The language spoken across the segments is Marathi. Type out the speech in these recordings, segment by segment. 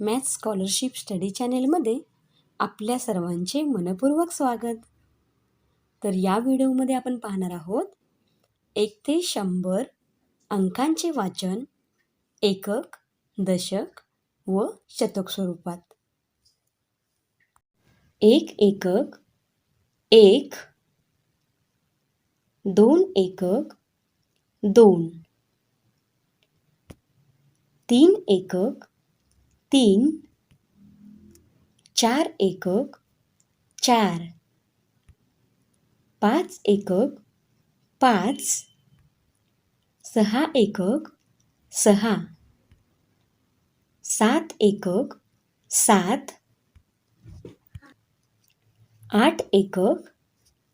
मॅथ्स स्कॉलरशिप स्टडी चॅनेलमध्ये आपल्या सर्वांचे मनपूर्वक स्वागत. तर या व्हिडिओमध्ये आपण पाहणार आहोत एक ते शंभर अंकांचे वाचन एकक दशक व शतक स्वरूपात. एक एकक एक दोन एकक दोन. तीन एकक तीन चार एकक चार. पाच एकक पाच. सहा एकक सहा. सात एकक सात. आठ एकक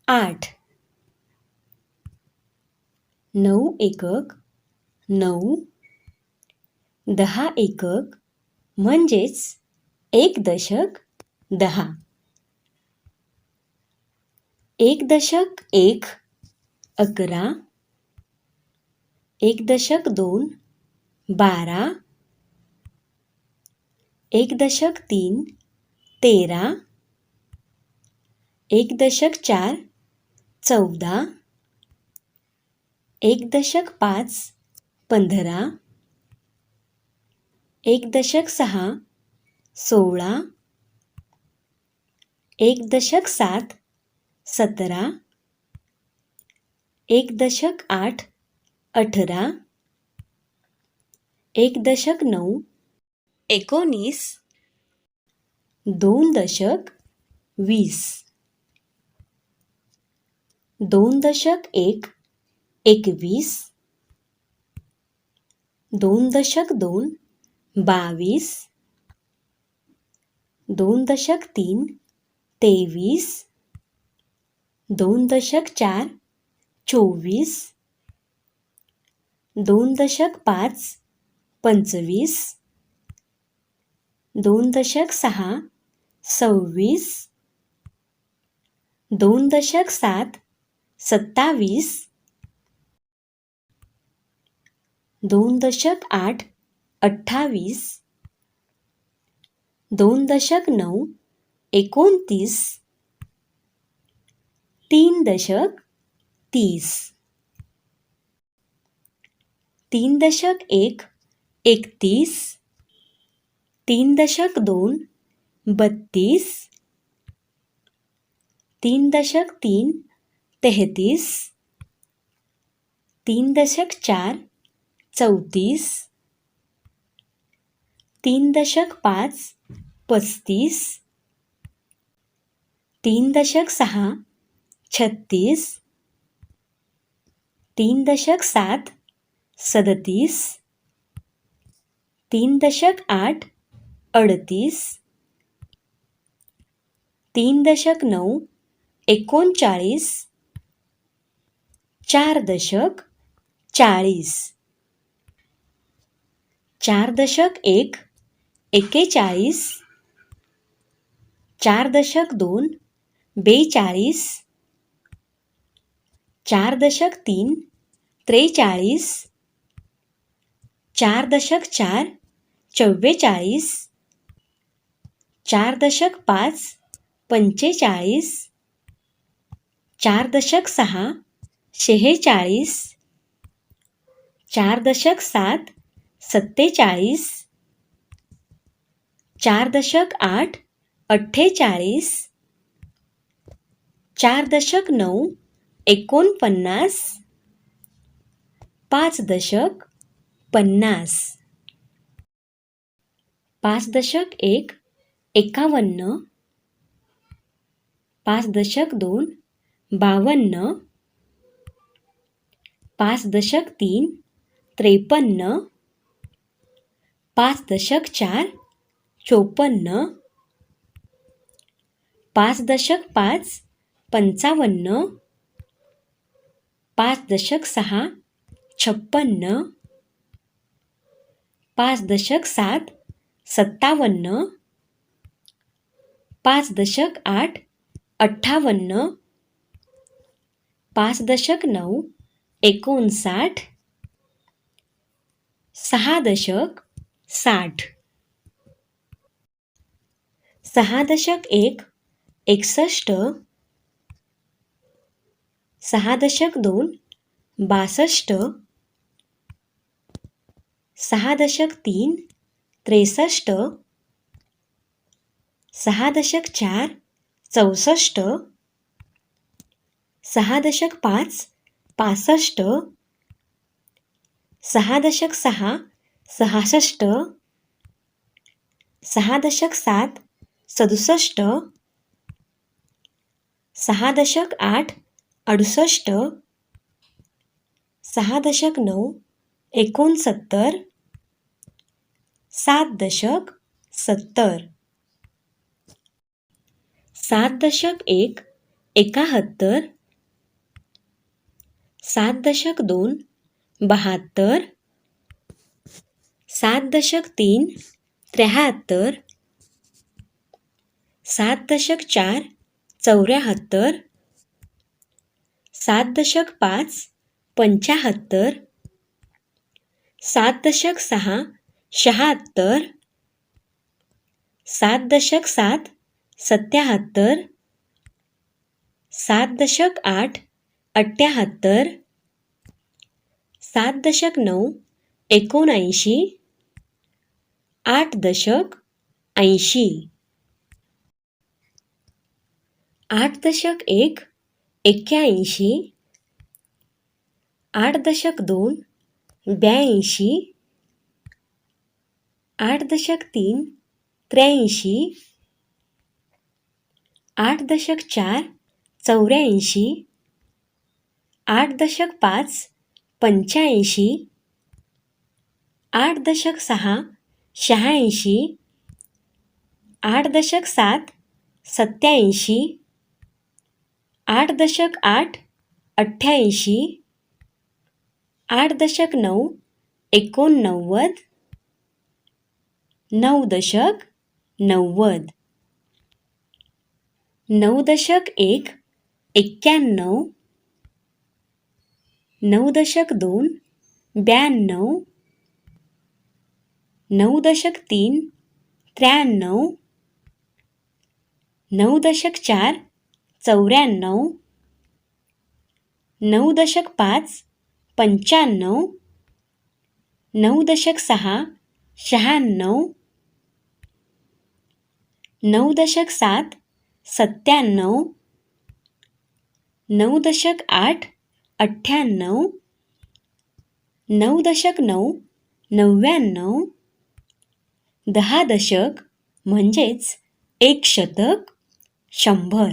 आठ. नऊ एकक नऊ. दहा एकक म्हणजेच एक दशक दहा. एक दशक एक अकरा. एक दशक दोन बारा. एक दशक तीन तेरा. एक दशक चार चौदा. एक दशक पाच पंधरा. एक दशक सहा, सोळा. एक दशक सात, सतरा. एक दशक आठ, अठरा. एक दशक नऊ, एकोणीस. दोन दशक वीस. दोन दशक एक, एकवीस. दोन दशक दोन बावीस दोन दशक तीन तेवीस दोन दशक चार चोवीस दोन दशक पाच पंचवीस दोन दशक सहा सव्वीस दोन दशक सात सत्तावीस दोन दशक आठ अठ्ठावीस दोन दशक नऊ एकोणतीस तीन दशक तीस. तीन दशक एक एकतीस तीन दशक दोन बत्तीस तीन दशक तीन तेहतीस तीन दशक चार चौतीस तीन दशक पाच पस्तीस. तीन दशक सहा छत्तीस. तीन दशक सात सदतीस. तीन दशक आठ अडतीस. तीन दशक नऊ एकोणचाळीस. चार दशक चाळीस. चार दशक एक एक्केचाळीस चार दशक दोन बेचाळीस चार दशक तीन त्रेचाळीस चार दशक चार चव्वेचाळीस चार दशक पाच पंचेचाळीस चार दशक सहा शेहेचाळीस चार दशक सात सत्तेचाळीस चार दशक आठ अठ्ठेचाळीस चार दशक नऊ एकोणपन्नास पाच दशक पन्नास. पाच दशक एक एकावन्न. पाच दशक दोन बावन्न. पाच दशक तीन त्रेपन्न. पाच दशक चार चोपन्न पाच दशक पाच पंचावन्न पाच दशक सहा छप्पन्न पाच दशक सात सत्तावन्न पाच दशक आठ अठ्ठावन्न पाच दशक नऊ एकोणसाठ सहा दशक साठ. सहा दशक एक एकसष्ट सहा दशक दोन बासष्ट सहा दशक तीन त्रेसष्ट सहा दशक चार चौसष्ट सहा दशक पाच पासष्ट सहा दशक सहा सहासष्ट सहा दशक सात सदुसष्ट सहा दशक आठ अडुसष्ट सहा दशक नऊ एकोणसत्तर सात दशक सत्तर. सात दशक एक एकाहत्तर सात दशक दोन बहात्तर सात दशक तीन त्र्याहत्तर सात दशक चार चौऱ्याहत्तर. सात दशक पाच पंच्याहत्तर. सात दशक सहा शहात्तर. सात दशक सात सत्याहत्तर. सात दशक आठ अठ्ठ्याहत्तर सात दशक नऊ एकोणऐंशी. आठ दशक ऐंशी. आठ दशक एक एक्क्याऐंशी. आठ दशक दोन ब्याऐंशी. आठ दशक तीन त्र्याऐंशी. आठ दशक चार चौऱ्याऐंशी. आठ दशक पाच पंच्याऐंशी. आठ दशक सहा शहाऐंशी. आठ दशक सात सत्याऐंशी. आठ दशक आठ अठ्ठ्याऐंशी. आठ दशक नऊ एकोणनव्वद. नऊ दशक नव्वद. नऊ दशक एक एक्क्याण्णव. नऊ दशक दोन ब्याण्णव. नऊ दशक तीन त्र्याण्णव. नऊ दशक चार चौऱ्याण्णव नऊ दशक पाच पंच्याण्णव नऊ दशक सहा शहाण्णव नऊ दशक सात सत्त्याण्णव नऊ दशक आठ अठ्ठ्याण्णव नऊ दशक नऊ नव्याण्णव दहा दशक म्हणजेच एक शतक शंभर.